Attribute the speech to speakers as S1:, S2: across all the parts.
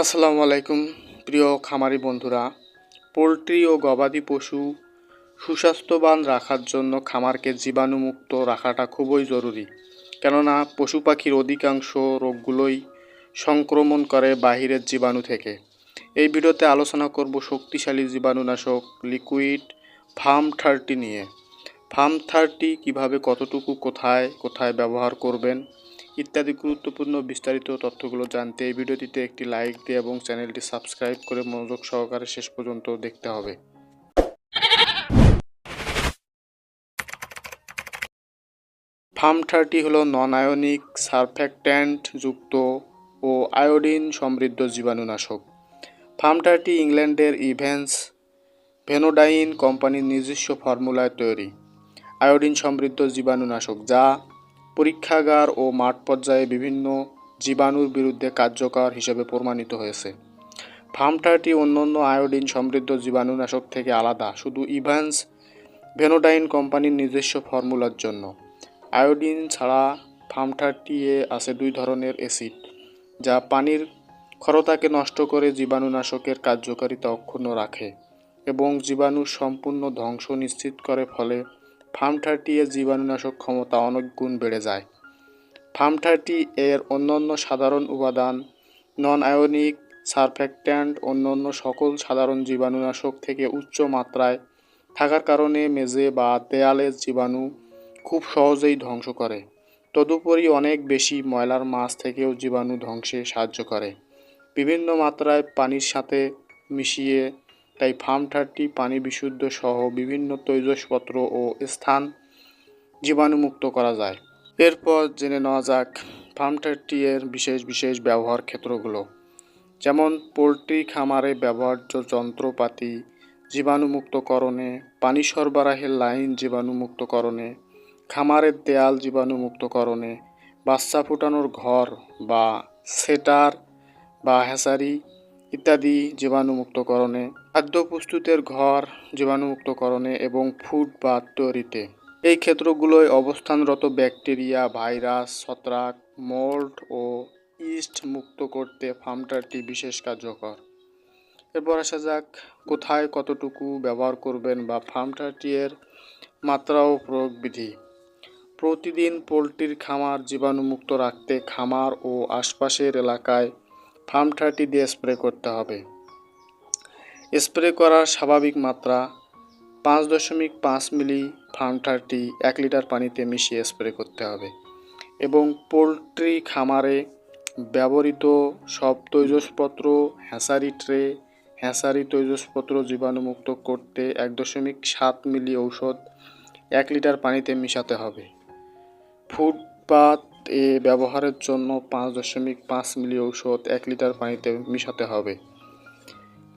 S1: আসসালামু আলাইকুম, প্রিয় খামারি বন্ধুরা। পোলট্রি ও গবাদি পশু সুস্বাস্থ্যবান রাখার জন্য খামারকে জীবাণুমুক্ত রাখাটা খুবই জরুরি। কেননা, পশু পাখির অধিকাংশ রোগগুলোই সংক্রমণ করে বাহিরের জীবাণু থেকে। এই ভিডিওতে আলোচনা করব শক্তিশালী জীবাণুনাশক লিকুইড ফার্ম থার্টি নিয়ে। ফার্ম থার্টি কীভাবে, কতটুকু, কোথায় কোথায় ব্যবহার করবেন ইত্যাদি গুরুত্বপূর্ণ বিস্তারিত তথ্যগুলো জানতে এই ভিডিওটিতে একটি লাইক দিয়ে এবং চ্যানেলটি সাবস্ক্রাইব করে মনোযোগ সহকারে শেষ পর্যন্ত দেখতে হবে। ফার্ম থার্টি হলো নন আয়নিক সারফ্যাক্ট্যান্ট যুক্ত ও আয়োডিন সমৃদ্ধ জীবাণুনাশক। ফার্ম থার্টি ইংল্যান্ডের ইভেন্স ভেনোডাইন কোম্পানির নিজস্ব ফর্মুলায় তৈরি। আয়োডিন সমৃদ্ধ জীবাণুনাশক যা পরীক্ষাগার ও মাঠ পর্যায়ে বিভিন্ন জীবাণুর বিরুদ্ধে কার্যকর হিসেবে প্রমাণিত হয়েছে। ফার্ম থার্টি অন্যান্য আয়োডিন সমৃদ্ধ জীবাণুনাশক থেকে আলাদা, শুধু ইভান্স ভেনোডাইন কোম্পানির নিজস্ব ফর্মুলার জন্য। আয়োডিন ছাড়া ফার্ম থার্টি এ আছে দুই ধরনের অ্যাসিড, যা পানির ক্ষরতাকে নষ্ট করে জীবাণুনাশকের কার্যকারিতা অক্ষুণ্ণ রাখে এবং জীবাণুর সম্পূর্ণ ধ্বংস নিশ্চিত করে, ফলে ফার্ম থার্টি এর জীবাণুনাশক ক্ষমতা অনেক গুণ বেড়ে যায়। ফার্ম থার্টি এর অন্যান্য সাধারণ উপাদান নন আয়োনিক সারফ্যাক্ট্যান্ট অন্যান্য সকল সাধারণ জীবাণুনাশক থেকে উচ্চ মাত্রায় থাকার কারণে মেঝে বা দেয়ালের জীবাণু খুব সহজেই ধ্বংস করে। তদুপরি অনেক বেশি ময়লার মাছ থেকেও জীবাণু ধ্বংসে সাহায্য করে। বিভিন্ন মাত্রায় পানির সাথে মিশিয়ে তাই ফার্ম থার্টি, পানি বিশুদ্ধ সহ বিভিন্ন তৈজসপত্র ও স্থান জীবাণুমুক্ত করা যায়। এরপর জেনে নেওয়া যাক ফার্ম থার্টি এর বিশেষ বিশেষ ব্যবহার ক্ষেত্রগুলো। যেমন, পোলট্রি খামারে ব্যবহার্য যন্ত্রপাতি জীবাণুমুক্তকরণে, পানি সরবরাহের লাইন জীবাণুমুক্তকরণে, খামারের দেয়াল জীবাণুমুক্তকরণে, বাচ্চা ফোটানোর ঘর বা সেটার বা হ্যাসারি ইত্যাদি জীবাণুমুক্তকরণে খাদ্য প্রস্তুতের ঘর জীবাণুমুক্তকরণে এবং ফুড বাথ তৈরিতে। এই ক্ষেত্রগুলোয় অবস্থানরত ব্যাকটেরিয়া, ভাইরাস, ছত্রাক, মোল্ড ও ইস্ট মুক্ত করতে ফার্মটারটি বিশেষ কার্যকর। এরপর আসা যাক, কোথায় কতটুকু ব্যবহার করবেন বা ফার্মটারটি এর মাত্রা ও প্রয়োগ বিধি প্রতিদিন পোলট্রির খামার জীবাণুমুক্ত রাখতে খামার ও আশপাশের এলাকায় ফার্ম থার্টি দিয়ে স্প্রে করতে হবে। স্প্রে করার স্বাভাবিক মাত্রা পাঁচ দশমিক পাঁচ মিলি ফার্ম থার্টি এক লিটার পানিতে মিশিয়ে স্প্রে করতে হবে এবং পোলট্রি খামারে ব্যবহৃত সব তৈজসপত্র, হ্যাঁসারি ট্রে, হ্যাঁসারি তৈজসপত্র জীবাণুমুক্ত করতে এক দশমিক সাত মিলি ঔষধ এক লিটার পানিতে মিশাতে হবে। ফুটপাত এ ব্যবহারের জন্য পাঁচ দশমিক পাঁচ মিলি ঔষধ এক লিটার পানিতে মিশাতে হবে।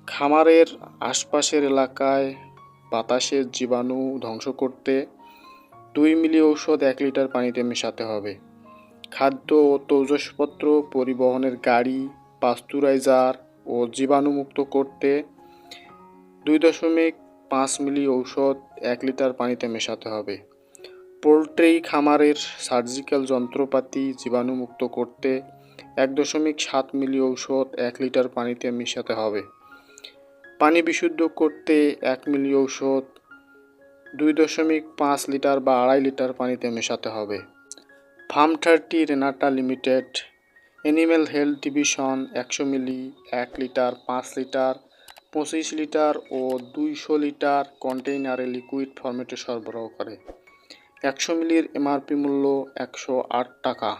S1: খামারের আশপাশের এলাকায় বাতাসের জীবাণু ধ্বংস করতে দুই মিলি ঔষধ এক লিটার পানিতে মেশাতে হবে। খাদ্য ও তৌজসপত্র পরিবহনের গাড়ি, পাস্তুরাইজার ও জীবাণুমুক্ত করতে দুই দশমিক পাঁচ মিলি ঔষধ এক লিটার পানিতে মেশাতে হবে। পোলট্রি খামারের সার্জিক্যাল যন্ত্রপাতি জীবাণুমুক্ত করতে এক দশমিক সাত মিলি ঔষধ এক লিটার পানিতে মিশাতে হবে। পানি বিশুদ্ধ করতে এক মিলি ঔষধ, দুই দশমিক পাঁচ লিটার বা আড়াই লিটার পানিতে মেশাতে হবে। Farm thirty Renata limited animal health division একশো মিলি, এক লিটার, পাঁচ লিটার, পঁচিশ লিটার ও দুইশো লিটার কন্টেইনারে লিকুইড ফর্মেটে সরবরাহ করে। একশো মিলির এমআরপি মূল্য একশো আট টাকা।